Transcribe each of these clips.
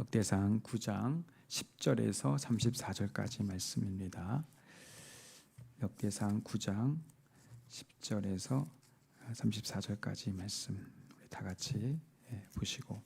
역대상 9장 10절에서 34절까지 말씀입니다. 역대상 9장 10절에서 34절까지 말씀 우리 다 같이 예, 보시고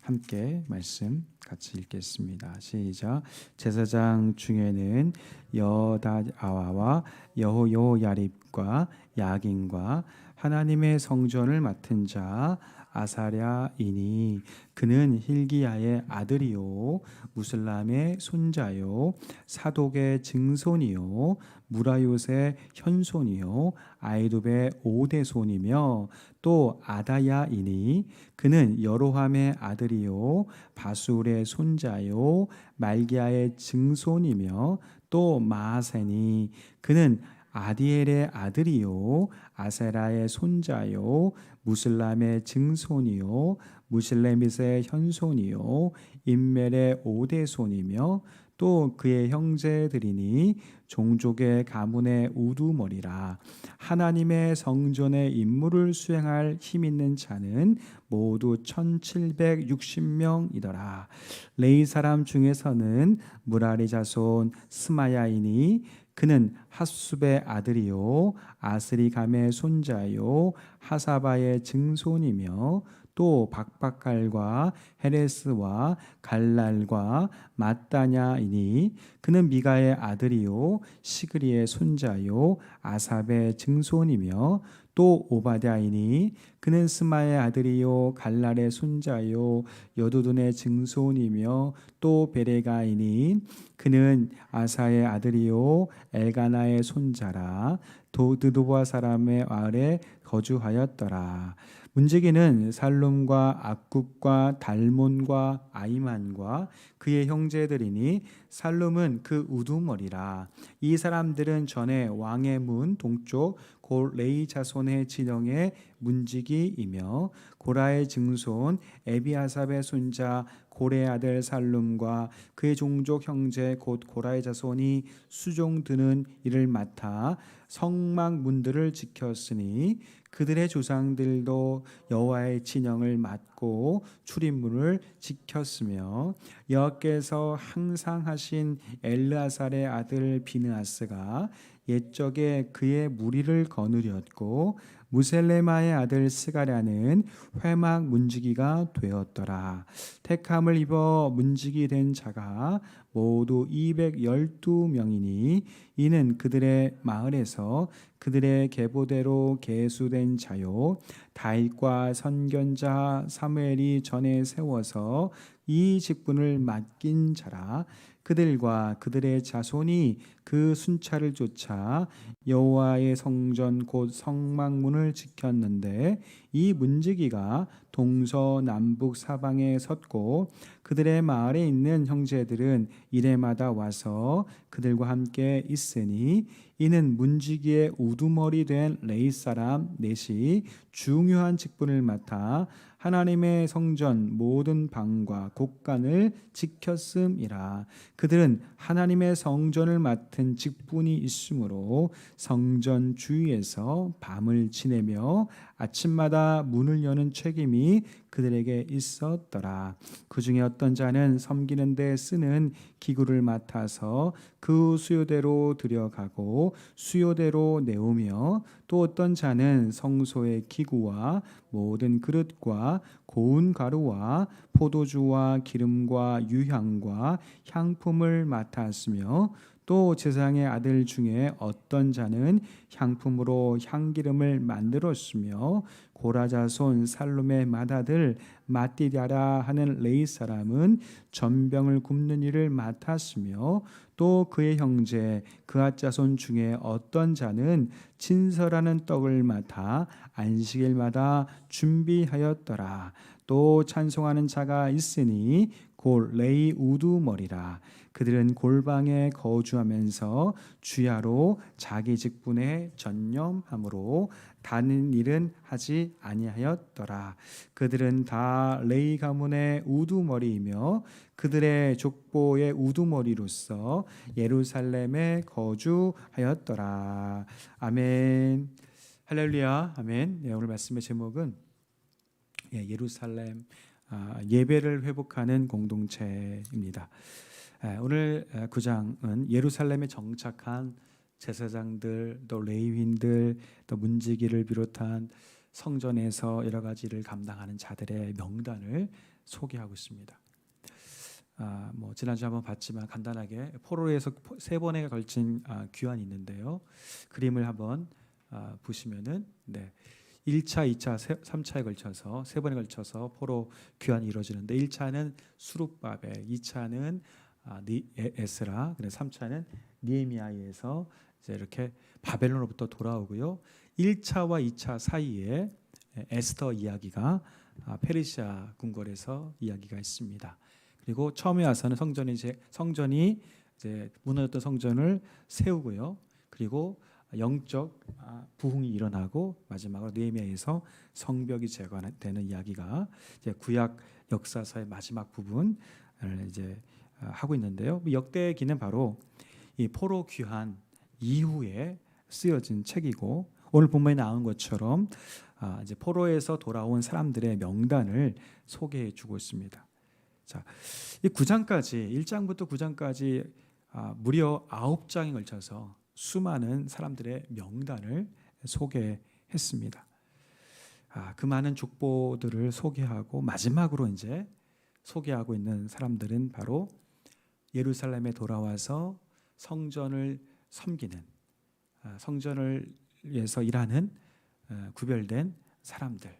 함께 말씀 같이 읽겠습니다. 시작. 제사장 중에는 여다아와와 여호야립과 야긴과 하나님의 성전을 맡은 자 아사랴이니 그는 힐기야의 아들이요 무슬람의 손자요 사독의 증손이요 무라요의 현손이요 아이룹의 오대손이며 또 아다야이니 그는 여로함의 아들이요 바술의 손자요 말기야의 증손이며 또 마세니 그는 아디엘의 아들이요 아세라의 손자요 무슬람의 증손이요 무슬레밋의 현손이요 인멜의 오대손이며 또 그의 형제들이니 종족의 가문의 우두머리라. 하나님의 성전의 임무를 수행할 힘 있는 자는 모두 1760명이더라. 레이 사람 중에서는 무라리 자손 스마야이니 그는 핫숲의 아들이요 아스리감의 손자요 하사바의 증손이며 또 박박갈과 헤레스와 갈랄과 마따냐이니 그는 미가의 아들이요 시그리의 손자요 아삽의 증손이며 또 오바댜이니 그는 스마의 아들이요 갈랄의 손자요 여두둔의 증손이며 또 베레가이니 그는 아사의 아들이요 엘가나의 손자라 도드도바 사람의 아래 거주하였더라. 문지기는 살룸과 악굽과 달몬과 아이만과 그의 형제들이니 살룸은 그 우두머리라. 이 사람들은 전에 왕의 문 동쪽 고 레이 자손의 진영의 문지기이며 고라의 증손 에비아삽의 손자 고레 아들 살룸과 그의 종족 형제 곧 고라의 자손이 수종 드는 일을 맡아 성막 문들을 지켰으니 그들의 조상들도 여호와의 진영을 맡고 출입문을 지켰으며 여호와께서 항상 하신 엘르아살의 아들 비느아스가 옛적에 그의 무리를 거느렸고 무셀레마의 아들 스가랴는 회막 문지기가 되었더라. 택함을 입어 문지기 된 자가 모두 212명이니 이는 그들의 마을에서 그들의 계보대로 계수된 자요. 다윗과 선견자 사무엘이 전에 세워서 이 직분을 맡긴 자라. 그들과 그들의 자손이 그 순찰을 쫓아 여호와의 성전 곧 성막문을 지켰는데 이 문지기가 동서남북 사방에 섰고 그들의 마을에 있는 형제들은 이래마다 와서 그들과 함께 있으니 이는 문지기의 우두머리 된 레이 사람 넷이 중요한 직분을 맡아 하나님의 성전 모든 방과 곳간을 지켰음이라. 그들은 하나님의 성전을 맡은 직분이 있으므로 성전 주위에서 밤을 지내며 아침마다 문을 여는 책임이 그들에게 있었더라. 그 중에 어떤 자는 섬기는 데 쓰는 기구를 맡아서 그 수요대로 들여가고 수요대로 내오며 또 어떤 자는 성소의 기구와 모든 그릇과 고운 가루와 포도주와 기름과 유향과 향품을 맡았으며 또 제사장의 아들 중에 어떤 자는 향품으로 향기름을 만들었으며 고라자손 살룸의 맏아들 마띠다라 하는 레이 사람은 전병을 굽는 일을 맡았으며 또 그의 형제 그앗자손 중에 어떤 자는 친설하는 떡을 맡아 안식일마다 준비하였더라. 또 찬송하는 자가 있으니 곧 레이 우두머리라. 그들은 골방에 거주하면서 주야로 자기 직분에 전념함으로 다른 일은 하지 아니하였더라. 그들은 다 레이 가문의 우두머리이며 그들의 족보의 우두머리로서 예루살렘에 거주하였더라. 아멘. 할렐루야. 아멘. 네, 오늘 말씀의 제목은 예, 예루살렘 아, 예배를 회복하는 공동체입니다. 에, 오늘 9장은 예루살렘에 정착한 제사장들 또 레위인들 또 문지기를 비롯한 성전에서 여러 가지를 감당하는 자들의 명단을 소개하고 있습니다. 아, 뭐 지난주 한번 봤지만 간단하게 포로에서 포- 세 번에 걸친 아, 귀환이 있는데요. 그림을 한번 아, 보시면은 네. 1차, 2차, 3차에 걸쳐서 세 번에 걸쳐서 포로 귀환이 이루어지는데 1차는 수룹바벨, 2차는 아, 니, 에, 에스라, 그리고 3차는 니에미아에서 이제 이렇게 바벨론으로부터 돌아오고요. 1차와 2차 사이에 에스더 이야기가 아, 페르시아 궁궐에서 이야기가 있습니다. 그리고 처음에 와서는 성전이 이제 성전이 이제 무너졌던 성전을 세우고요. 그리고 영적 아, 부흥이 일어나고 마지막으로 느헤미야에서 성벽이 제거되는 이야기가 이제 구약 역사서의 마지막 부분을 이제 아, 하고 있는데요. 이 역대기는 바로 이 포로 귀환 이후에 쓰여진 책이고 오늘 본문에 나온 것처럼 아, 이제 포로에서 돌아온 사람들의 명단을 소개해 주고 있습니다. 자, 이 9장까지 1장부터 9장까지 아, 무려 9장에 걸쳐서 수많은 사람들의 명단을 소개했습니다. 아, 그 많은 족보들을 소개하고 마지막으로 이제 소개하고 있는 사람들은 바로 예루살렘에 돌아와서 성전을 섬기는 아, 성전을 위해서 일하는 어, 구별된 사람들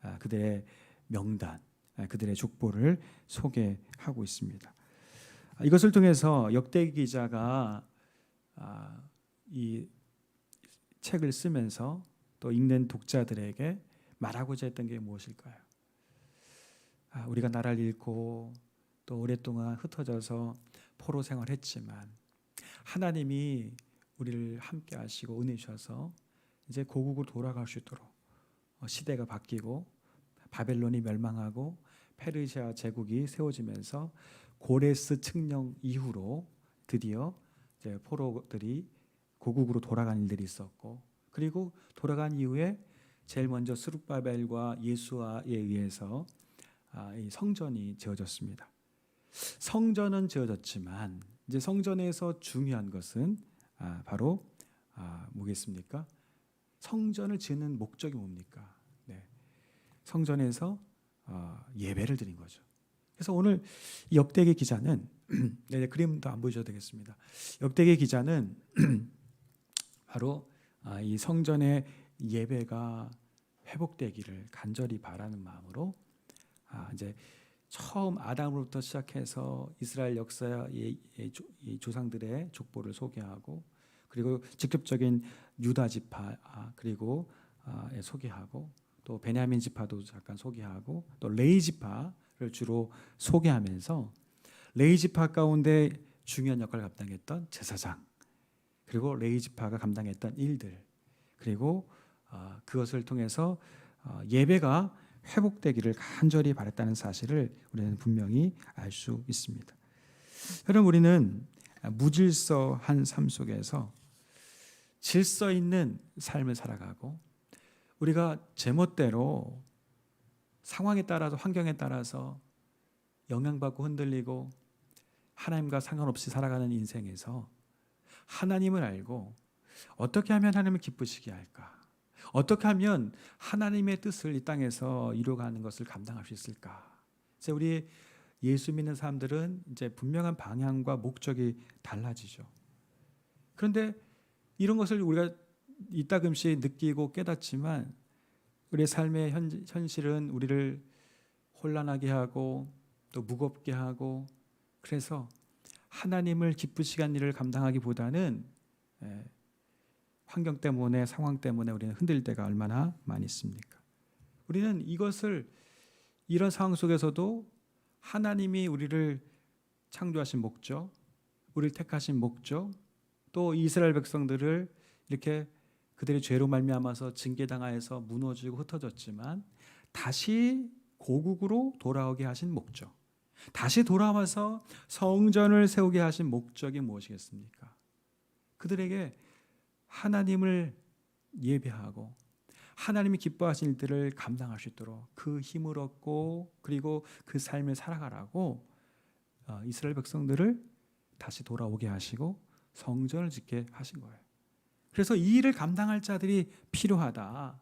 아, 그들의 명단 아, 그들의 족보를 소개하고 있습니다. 아, 이것을 통해서 역대 기자가 아, 이 책을 쓰면서 또 읽는 독자들에게 말하고자 했던 게 무엇일까요? 아, 우리가 나라를 잃고 또 오랫동안 흩어져서 포로 생활했지만 하나님이 우리를 함께 하시고 은혜 주셔서 이제 고국으로 돌아갈 수 있도록 어, 시대가 바뀌고 바벨론이 멸망하고 페르시아 제국이 세워지면서 고레스 측령 이후로 드디어 포로들이 고국으로 돌아간 일들이 있었고 그리고 돌아간 이후에 제일 먼저 스룹바벨과 예수아에 의해서 아, 이 성전이 지어졌습니다. 성전은 지어졌지만 이제 성전에서 중요한 것은 아, 바로 아, 뭐겠습니까? 성전을 지는 목적이 뭡니까? 네. 성전에서 어, 예배를 드린 거죠. 그래서 오늘 이 역대기 기자는 네, 그림도 안 보여줘도 되겠습니다. 역대기 기자는 바로 아, 이 성전의 예배가 회복되기를 간절히 바라는 마음으로 아, 이제 처음 아담으로부터 시작해서 이스라엘 역사의 조상들의 족보를 소개하고 그리고 직접적인 유다 지파 아, 그리고 아, 예, 소개하고 또 베냐민 지파도 잠깐 소개하고 또 레이 지파를 주로 소개하면서 레이 지파 가운데 중요한 역할을 감당했던 제사장 그리고 레이 지파가 감당했던 일들 그리고 아, 그것을 통해서 어, 예배가 회복되기를 간절히 바랬다는 사실을 우리는 분명히 알 수 있습니다. 여러분 우리는 무질서한 삶 속에서 질서 있는 삶을 살아가고 우리가 제멋대로 상황에 따라서 환경에 따라서 영향받고 흔들리고 하나님과 상관없이 살아가는 인생에서 하나님을 알고 어떻게 하면 하나님을 기쁘시게 할까? 어떻게 하면 하나님의 뜻을 이 땅에서 이루어가는 것을 감당할 수 있을까? 그래서 우리 예수 믿는 사람들은 이제 분명한 방향과 목적이 달라지죠. 그런데 이런 것을 우리가 이따금씩 느끼고 깨닫지만 우리의 삶의 현, 현실은 우리를 혼란하게 하고 또 무겁게 하고 그래서 하나님을 기쁘시게 한 일을 감당하기보다는 예, 환경 때문에 상황 때문에 우리는 흔들릴 때가 얼마나 많이 있습니까? 우리는 이것을 이런 상황 속에서도 하나님이 우리를 창조하신 목적, 우리를 택하신 목적, 또 이스라엘 백성들을 이렇게 그들의 죄로 말미암아서 징계당하여서 무너지고 흩어졌지만 다시 고국으로 돌아오게 하신 목적, 다시 돌아와서 성전을 세우게 하신 목적이 무엇이겠습니까? 그들에게 하나님을 예배하고 하나님이 기뻐하신 일들을 감당할 수 있도록 그 힘을 얻고 그리고 그 삶을 살아가라고 어, 이스라엘 백성들을 다시 돌아오게 하시고 성전을 짓게 하신 거예요. 그래서 이 일을 감당할 자들이 필요하다.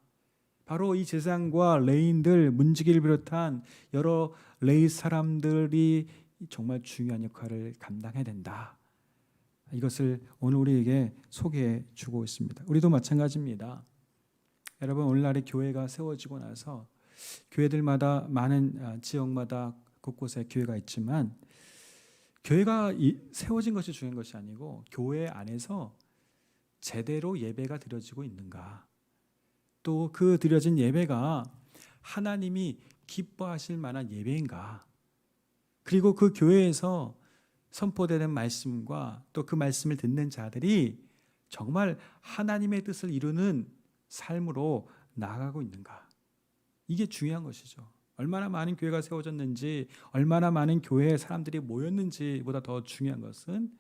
바로 이 제사장과 레인들, 문지기를 비롯한 여러 레이 사람들이 정말 중요한 역할을 감당해야 된다. 이것을 오늘 우리에게 소개해 주고 있습니다. 우리도 마찬가지입니다. 여러분 오늘날의 교회가 세워지고 나서 교회들마다 많은 아, 지역마다 곳곳에 교회가 있지만 교회가 이- 세워진 것이 중요한 것이 아니고 교회 안에서 제대로 예배가 드려지고 있는가 또 그 드려진 예배가 하나님이 기뻐하실 만한 예배인가 그리고 그 교회에서 선포되는 말씀과 또 그 말씀을 듣는 자들이 정말 하나님의 뜻을 이루는 삶으로 나아가고 있는가? 이게 중요한 것이죠. 얼마나 많은 교회가 세워졌는지, 얼마나 많은 교회에 사람들이 모였는지보다 더 중요한 것은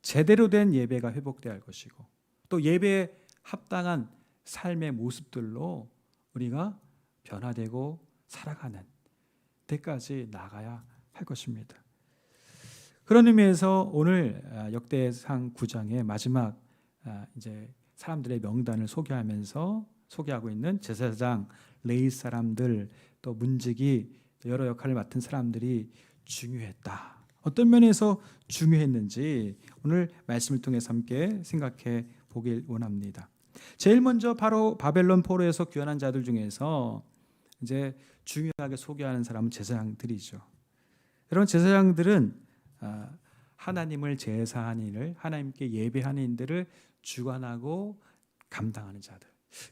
제대로 된 예배가 회복돼야 할 것이고, 또 예배에 합당한 삶의 모습들로 우리가 변화되고 살아가는 때까지 나가야 할 것입니다. 그런 의미에서 오늘 아, 역대상 9장의 마지막 아, 이제 사람들의 명단을 소개하면서 소개하고 있는 제사장, 레이 사람들, 또 문직이 여러 역할을 맡은 사람들이 중요했다. 어떤 면에서 중요했는지 오늘 말씀을 통해서 함께 생각해 보길 원합니다. 제일 먼저 바로 바벨론 포로에서 귀환한 자들 중에서 이제 중요하게 소개하는 사람은 제사장들이죠. 여러분 제사장들은 아, 하나님을 제사하는 일을 하나님께 예배하는 일들을 주관하고 감당하는 자들.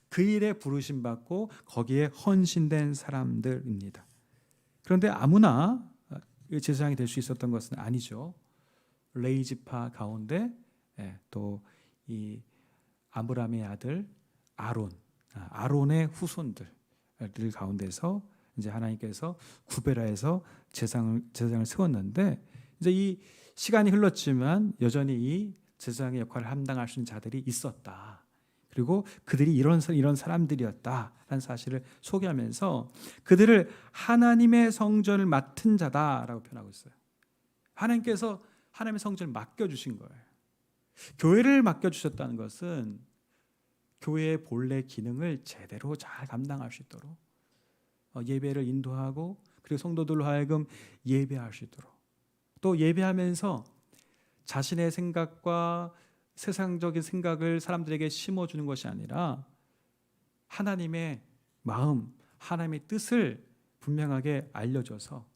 그 일에 부르심 받고 거기에 헌신된 사람들입니다. 그런데 아무나 아, 이 제사장이 될 수 있었던 것은 아니죠. 레이 지파 가운데 예, 또이 아브라함의 아들 아론, 아, 아론의 후손들 들 가운데서 이제 하나님께서 구베라에서 제사장을 제사장을 세웠는데 이제 이 시간이 흘렀지만 여전히 이 제사장의 역할을 감당할 수 있는 자들이 있었다. 그리고 그들이 이런 사- 이런 사람들이었다라는 사실을 소개하면서 그들을 하나님의 성전을 맡은 자다라고 표현하고 있어요. 하나님께서 하나님의 성전을 맡겨 주신 거예요. 교회를 맡겨 주셨다는 것은 교회의 본래 기능을 제대로 잘 감당할 수 있도록 어, 예배를 인도하고 그리고 성도들로 하여금 예배할 수 있도록 또 예배하면서 자신의 생각과 세상적인 생각을 사람들에게 심어주는 것이 아니라 하나님의 마음, 하나님의 뜻을 분명하게 알려줘서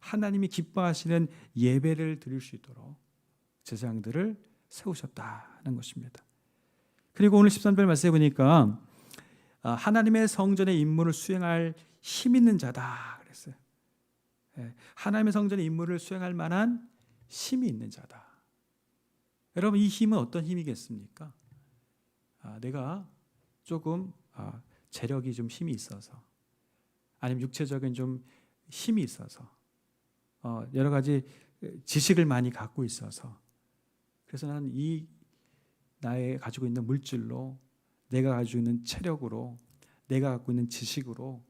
하나님이 기뻐하시는 예배를 드릴 수 있도록 제사장들을 세우셨다는 것입니다. 그리고 오늘 13절 말씀해 보니까 아, 하나님의 성전의 임무를 수행할 힘 있는 자다 그랬어요. 예, 하나님의 성전의 임무를 수행할 만한 힘이 있는 자다. 여러분 이 힘은 어떤 힘이겠습니까? 아, 내가 조금 아, 재력이 좀 힘이 있어서 아니면 육체적인 좀 힘이 있어서 어, 여러 가지 지식을 많이 갖고 있어서 그래서 나는 이 나의 가지고 있는 물질로 내가 가지고 있는 체력으로 내가 갖고 있는 지식으로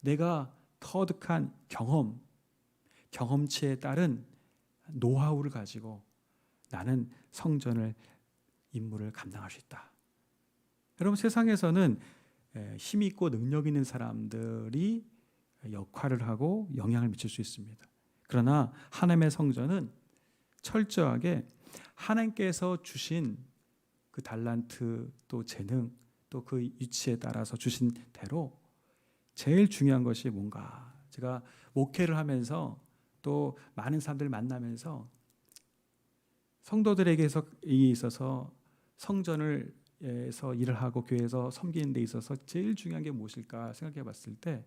내가 터득한 경험 경험치에 따른 노하우를 가지고 나는 성전을 임무를 감당할 수 있다. 여러분 세상에서는 에, 힘 있고 능력 있는 사람들이 역할을 하고 영향을 미칠 수 있습니다. 그러나 하나님의 성전은 철저하게 하나님께서 주신 그 달란트 또 재능 또 그 위치에 따라서 주신 대로 제일 중요한 것이 뭔가. 제가 목회를 하면서 또 많은 사람들 만나면서 성도들에게서 이 있어서 성전을 에서 일을 하고 교회에서 섬기는 데 있어서 제일 중요한 게 무엇일까 생각해 봤을 때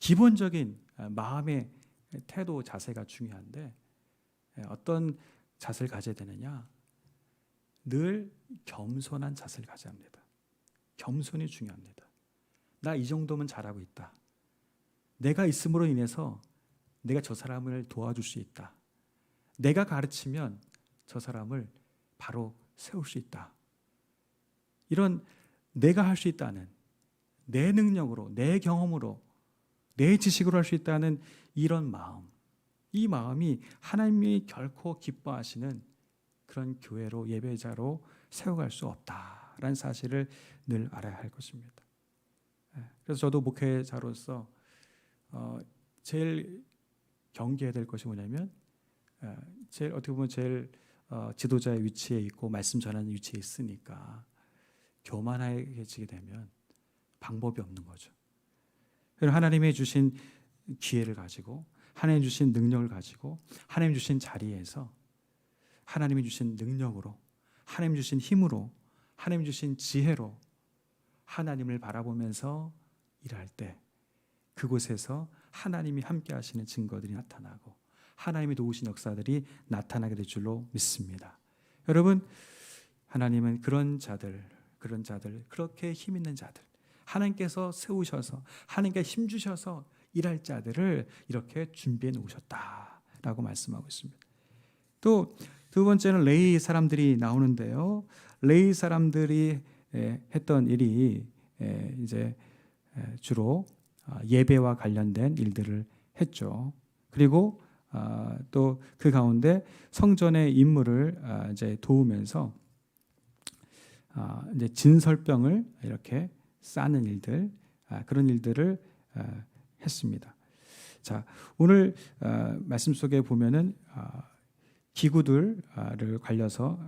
기본적인 아, 마음의 태도 자세가 중요한데 예, 어떤 자세를 가져야 되느냐 늘 겸손한 자세를 가져야 합니다. 겸손이 중요합니다. 나 이 정도면 잘하고 있다. 내가 있음으로 인해서 내가 저 사람을 도와줄 수 있다. 내가 가르치면 저 사람을 바로 세울 수 있다. 이런 내가 할 수 있다는 내 능력으로, 내 경험으로, 내 지식으로 할 수 있다는 이런 마음, 이 마음이 하나님이 결코 기뻐하시는 그런 교회로 예배자로 세워갈 수 없다라는 사실을 늘 알아야 할 것입니다. 예, 그래서 저도 목회자로서 어, 제일 경계해야 될 것이 뭐냐면 예, 제일 어떻게 보면 제일 어, 지도자의 위치에 있고 말씀 전하는 위치에 있으니까 교만해지게 되면 방법이 없는 거죠. 하나님이 주신 기회를 가지고 하나님 주신 능력을 가지고 하나님 주신 자리에서 하나님이 주신 능력으로 하나님 주신 힘으로 하나님 주신 지혜로 하나님을 바라보면서 일할 때 그곳에서 하나님이 함께 하시는 증거들이 나타나고 하나님이 도우신 역사들이 나타나게 될 줄로 믿습니다. 여러분 하나님은 그런 자들 그런 자들 그렇게 힘 있는 자들 하나님께서 세우셔서 하나님께 힘 주셔서 일할 자들을 이렇게 준비해 놓으셨다라고 말씀하고 있습니다. 또 두 번째는 레이 사람들이 나오는데요. 레이 사람들이 에, 했던 일이 에, 이제 에, 주로 아, 예배와 관련된 일들을 했죠. 그리고 아, 또그 가운데 성전의 임무를 아, 이제 도우면서 아, 이제 진설병을 이렇게 쌓는 일들 아, 그런 일들을 아, 했습니다. 자 오늘 아, 말씀 속에 보면은 아, 기구들을 관려서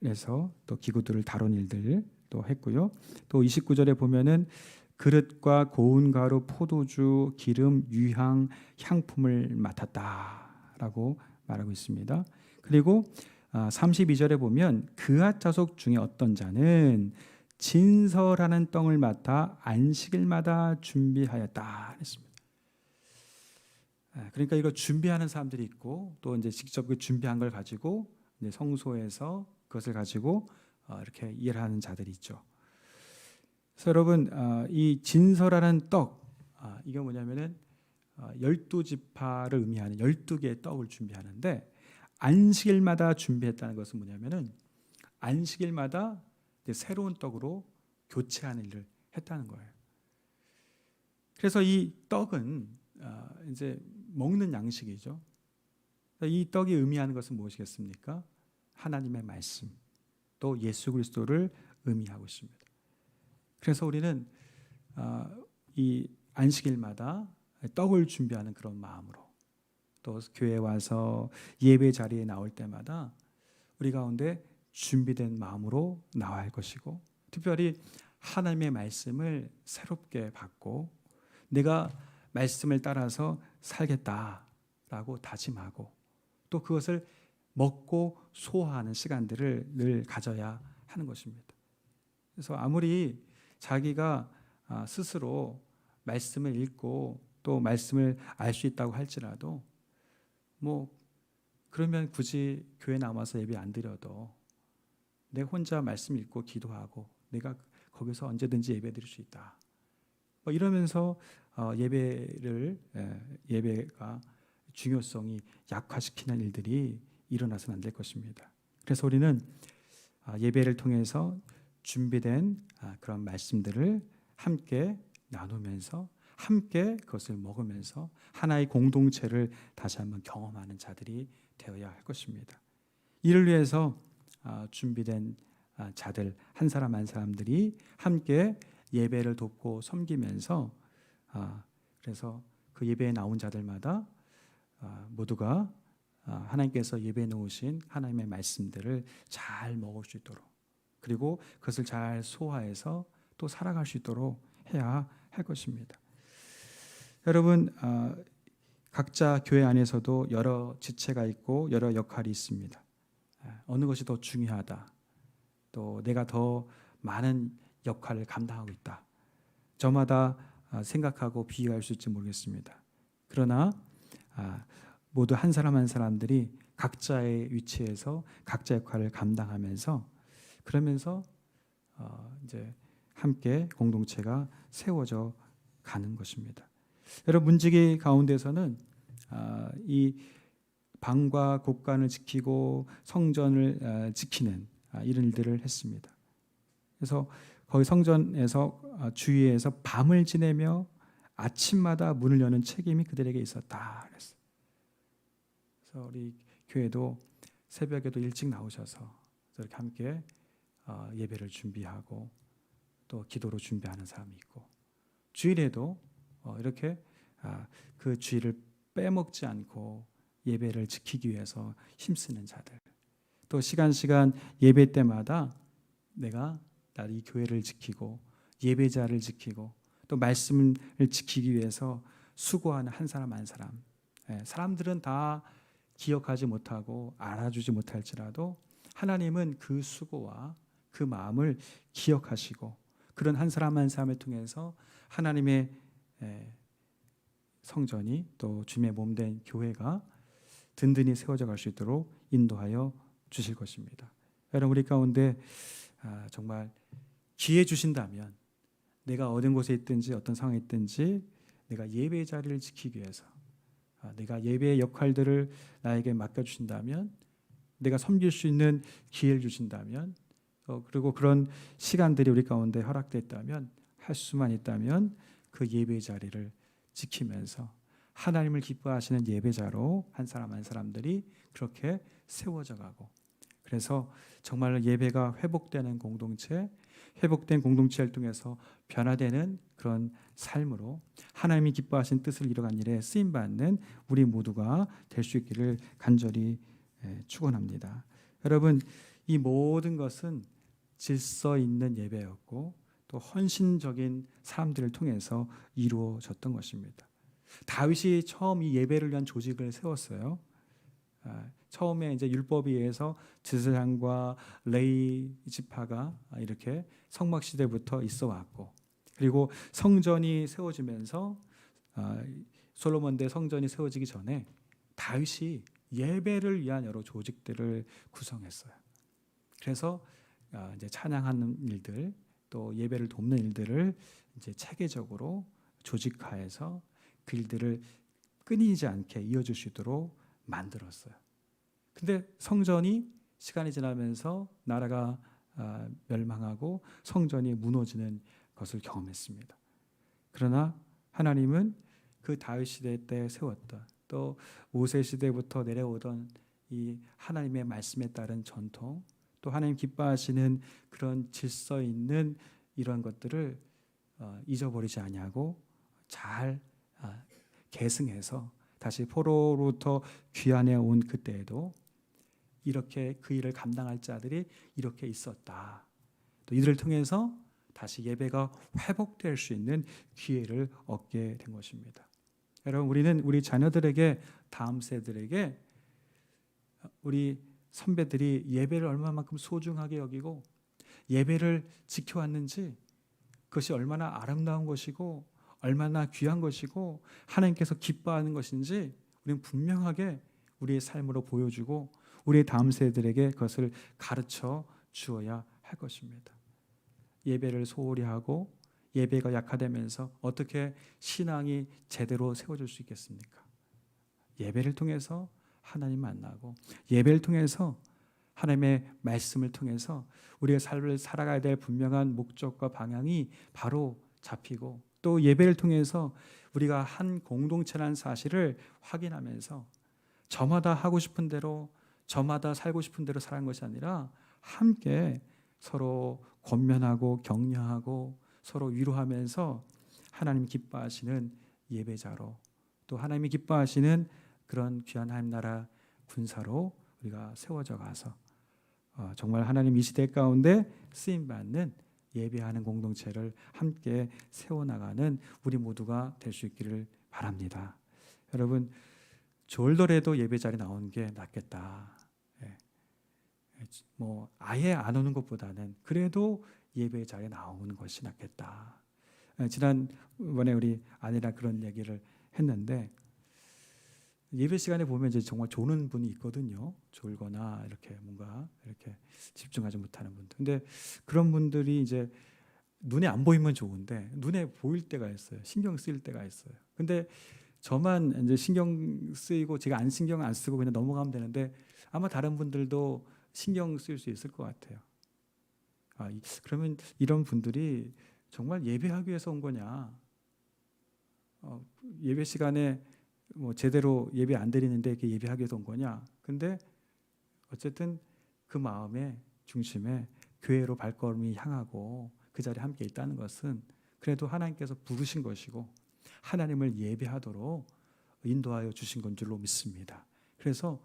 관해서 또 기구들을 다룬 일들 또 했고요. 또 29절에 보면은 그릇과 고운 가루, 포도주, 기름, 유향, 향품을 맡았다라고 말하고 있습니다. 그리고 32절에 보면 그앗 자속 중에 어떤 자는 진설하는 떡을 맡아 안식일마다 준비하였다 했습니다. 아, 그러니까 이거 준비하는 사람들이 있고 또 이제 직접 그 준비한 걸 가지고 성소에서 그것을 가지고 어, 이렇게 일하는 자들이 있죠. 그래서 여러분 어, 이 진설하는 떡 아, 이게 뭐냐면은 어, 열두 지파를 의미하는 열두 개의 떡을 준비하는데 안식일마다 준비했다는 것은 뭐냐면은 안식일마다 새로운 떡으로 교체하는 일을 했다는 거예요. 그래서 이 떡은 이제 먹는 양식이죠. 이 떡이 의미하는 것은 무엇이겠습니까? 하나님의 말씀, 또 예수 그리스도를 의미하고 있습니다. 그래서 우리는 이 안식일마다 떡을 준비하는 그런 마음으로 또 교회 와서 예배 자리에 나올 때마다 우리 가운데 준비된 마음으로 나와야 할 것이고 특별히 하나님의 말씀을 새롭게 받고 내가 말씀을 따라서 살겠다라고 다짐하고 또 그것을 먹고 소화하는 시간들을 늘 가져야 하는 것입니다. 그래서 아무리 자기가 아, 스스로 말씀을 읽고 또 말씀을 알 수 있다고 할지라도 뭐 그러면 굳이 교회 남아서 예배 안 드려도 내 혼자 말씀 읽고 기도하고 내가 거기서 언제든지 예배 드릴 수 있다. 뭐 이러면서 어, 예배를 예배가 중요성이 약화시키는 일들이 일어나서는 안 될 것입니다. 그래서 우리는 아, 예배를 통해서 준비된 아, 그런 말씀들을 함께 나누면서 함께 그것을 먹으면서 하나의 공동체를 다시 한번 경험하는 자들이 되어야 할 것입니다. 이를 위해서 아, 준비된 자들 한 사람 한 사람들이 함께 예배를 돕고 섬기면서 그래서 그 예배에 나온 자들마다 모두가 하나님께서 예배해 놓으신 하나님의 말씀들을 잘 먹을 수 있도록 그리고 그것을 잘 소화해서 또 살아갈 수 있도록 해야 할 것입니다. 여러분 각자 교회 안에서도 여러 지체가 있고 여러 역할이 있습니다. 어느 것이 더 중요하다. 또 내가 더 많은 역할을 감당하고 있다. 저마다 생각하고 비교할 수 있지 모르겠습니다. 그러나 모두 한 사람 한 사람들이 각자의 위치에서 각자 역할을 감당하면서 그러면서 어 이제 함께 공동체가 세워져 가는 것입니다. 여러분 문지기 가운데서는 아, 이 방과 곳간을 지키고 성전을 아, 지키는 아, 이런 일들을 했습니다. 그래서 거기 성전에서 어, 주위에서 밤을 지내며 아침마다 문을 여는 책임이 그들에게 있었다. 그랬어요. 그래서 우리 교회도 새벽에도 일찍 나오셔서 이렇게 함께 어, 예배를 준비하고 또 기도로 준비하는 사람이 있고 주일에도 어, 이렇게 아, 그 주일을 빼먹지 않고 예배를 지키기 위해서 힘쓰는 자들. 또 시간 시간 예배 때마다 내가 나이 교회를 지키고 예배자를 지키고 또 말씀을 지키기 위해서 수고하는 한 사람 한 사람. 예, 사람들은 다 기억하지 못하고 알아주지 못할지라도 하나님은 그 수고와 그 마음을 기억하시고 그런 한 사람 한 사람을 통해서 하나님의 예, 성전이 또 주님의 몸 된 교회가 든든히 세워져 갈 수 있도록 인도하여 주실 것입니다. 여러분 우리 가운데 아, 정말 기회 주신다면 내가 어느 곳에 있든지 어떤 상황에 있든지 내가 예배 자리를 지키기 위해서 아, 내가 예배의 역할들을 나에게 맡겨 주신다면 내가 섬길 수 있는 기회를 주신다면 어, 그리고 그런 시간들이 우리 가운데 허락됐다면 할 수만 있다면 그 예배 자리를 지키면서 하나님을 기뻐하시는 예배자로 한 사람 한 사람들이 그렇게 세워져 가고 그래서 정말 예배가 회복되는 공동체, 회복된 공동체를 통해서 변화되는 그런 삶으로 하나님이 기뻐하신 뜻을 이뤄간 일에 쓰임 받는 우리 모두가 될 수 있기를 간절히 예, 축원합니다. 여러분 이 모든 것은 질서 있는 예배였고 또 헌신적인 사람들을 통해서 이루어졌던 것입니다. 다윗이 처음 이 예배를 위한 조직을 세웠어요. 아, 처음에 이제 율법에 의해서 제사장과 레이 지파가 이렇게 성막 시대부터 있어 왔고 그리고 성전이 세워지면서 아, 솔로몬 대 성전이 세워지기 전에 다윗이 예배를 위한 여러 조직들을 구성했어요. 그래서 아, 이제 찬양하는 일들 또 예배를 돕는 일들을 이제 체계적으로 조직화해서 그 일들을 끊이지 않게 이어질 수 있도록 만들었어요. 근데 성전이 시간이 지나면서 나라가 아, 멸망하고 성전이 무너지는 것을 경험했습니다. 그러나 하나님은 그 다윗 시대 때 세웠던 또 모세 시대부터 내려오던 이 하나님의 말씀에 따른 전통 또 하나님 기뻐하시는 그런 질서 있는 이런 것들을 어, 잊어버리지 아니하고 잘 아, 계승해서 다시 포로로부터 귀환해 온 그때에도 이렇게 그 일을 감당할 자들이 이렇게 있었다. 또 이들을 통해서 다시 예배가 회복될 수 있는 기회를 얻게 된 것입니다. 여러분 우리는 우리 자녀들에게 다음 세들에게 우리 선배들이 예배를 얼마만큼 소중하게 여기고 예배를 지켜왔는지 그것이 얼마나 아름다운 것이고 얼마나 귀한 것이고 하나님께서 기뻐하는 것인지 우리는 분명하게 우리의 삶으로 보여주고 우리의 다음 세대들에게 그것을 가르쳐 주어야 할 것입니다. 예배를 소홀히 하고 예배가 약화되면서 어떻게 신앙이 제대로 세워질 수 있겠습니까? 예배를 통해서 하나님 만나고 예배를 통해서 하나님의 말씀을 통해서 우리의 삶을 살아가야 될 분명한 목적과 방향이 바로 잡히고 또 예배를 통해서 우리가 한 공동체라는 사실을 확인하면서 저마다 하고 싶은 대로 저마다 살고 싶은 대로 살는 것이 아니라 함께 서로 권면하고 격려하고 서로 위로하면서 하나님 기뻐하시는 예배자로 또 하나님이 기뻐하시는 그런 귀한 하나님 나라 군사로 우리가 세워져 가서 어, 정말 하나님 이 시대 가운데 쓰임 받는 예배하는 공동체를 함께 세워나가는 우리 모두가 될 수 있기를 바랍니다. 여러분 졸더라도 예배 자리 나오는 게 낫겠다. 예. 뭐 아예 안 오는 것보다는 그래도 예배 자리에 나오는 것이 낫겠다. 예, 지난번에 우리 아내랑 그런 얘기를 했는데 예배 시간에 보면 이제 정말 조는 분이 있거든요. 졸거나 이렇게 뭔가 이렇게 집중하지 못하는 분들. 근데 그런 분들이 이제 눈에 안 보이면 좋은데 눈에 보일 때가 있어요. 신경 쓰일 때가 있어요. 근데 저만 이제 신경 쓰이고 제가 안 신경 안 쓰고 그냥 넘어가면 되는데 아마 다른 분들도 신경 쓰일 수 있을 것 같아요. 아, 이- 그러면 이런 분들이 정말 예배하기 위해서 온 거냐? 어, 예배 시간에 뭐 제대로 예배 안 드리는데 이렇게 위해서 온 거냐? 근데 어쨌든 그 마음의 중심에 교회로 발걸음이 향하고 그 자리에 함께 있다는 것은 그래도 하나님께서 부르신 것이고 하나님을 예배하도록 인도하여 주신 건 줄로 믿습니다. 그래서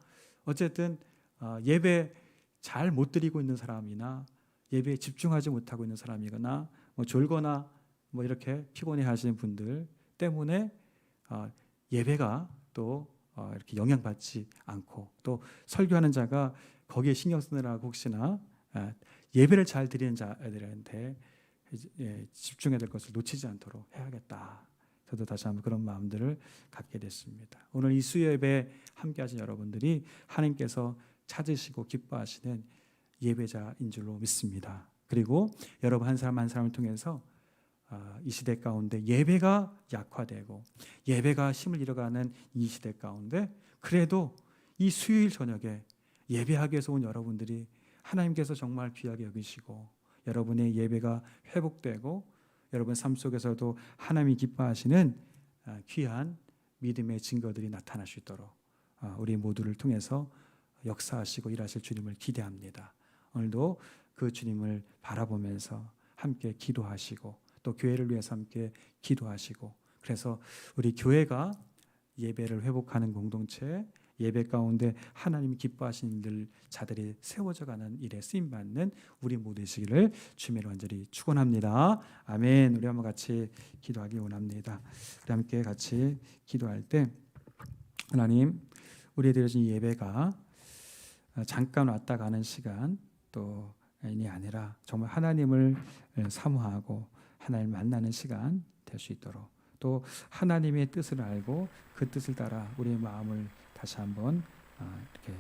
어쨌든 어, 예배 잘 못 드리고 있는 사람이나 예배에 집중하지 못하고 있는 사람이거나 뭐 졸거나 뭐 이렇게 피곤해 하시는 분들 때문에 어, 예배가 또 어, 이렇게 영향받지 않고 또 설교하는 자가 거기에 신경 쓰느라고 혹시나 아, 예배를 잘 드리는 자들한테 예, 집중해야 될 것을 놓치지 않도록 해야겠다. 저도 다시 한번 그런 마음들을 갖게 됐습니다. 오늘 이 수요예배 함께 하신 여러분들이 하나님께서 찾으시고 기뻐하시는 예배자인 줄로 믿습니다. 그리고 여러분 한 사람 한 사람을 통해서 아, 이 시대 가운데 예배가 약화되고 예배가 힘을 잃어가는 이 시대 가운데 그래도 이 수요일 저녁에 예배하기 위해서 온 여러분들이 하나님께서 정말 귀하게 여기시고 여러분의 예배가 회복되고 여러분 삶 속에서도 하나님이 기뻐하시는 아, 귀한 믿음의 증거들이 나타날 수 있도록 아, 우리 모두를 통해서 역사하시고 일하실 주님을 기대합니다. 오늘도 그 주님을 바라보면서 함께 기도하시고 또 교회를 위해서 함께 기도하시고 그래서 우리 교회가 예배를 회복하는 공동체 예배 가운데 하나님이 기뻐하시는 일들 자들이 세워져 가는 일에 쓰임 받는 우리 모두 되시기를 주님을 완전히 축원합니다. 아멘. 우리 한번 같이 기도하기 원합니다. 우리 함께 같이 기도할 때 하나님 우리에 드려진 예배가 잠깐 왔다 가는 시간 또이 아니라 정말 하나님을 사모하고 하나님 만나는 시간 될 수 있도록 또 하나님의 뜻을 알고 그 뜻을 따라 우리의 마음을 다시 한번 아, 이렇게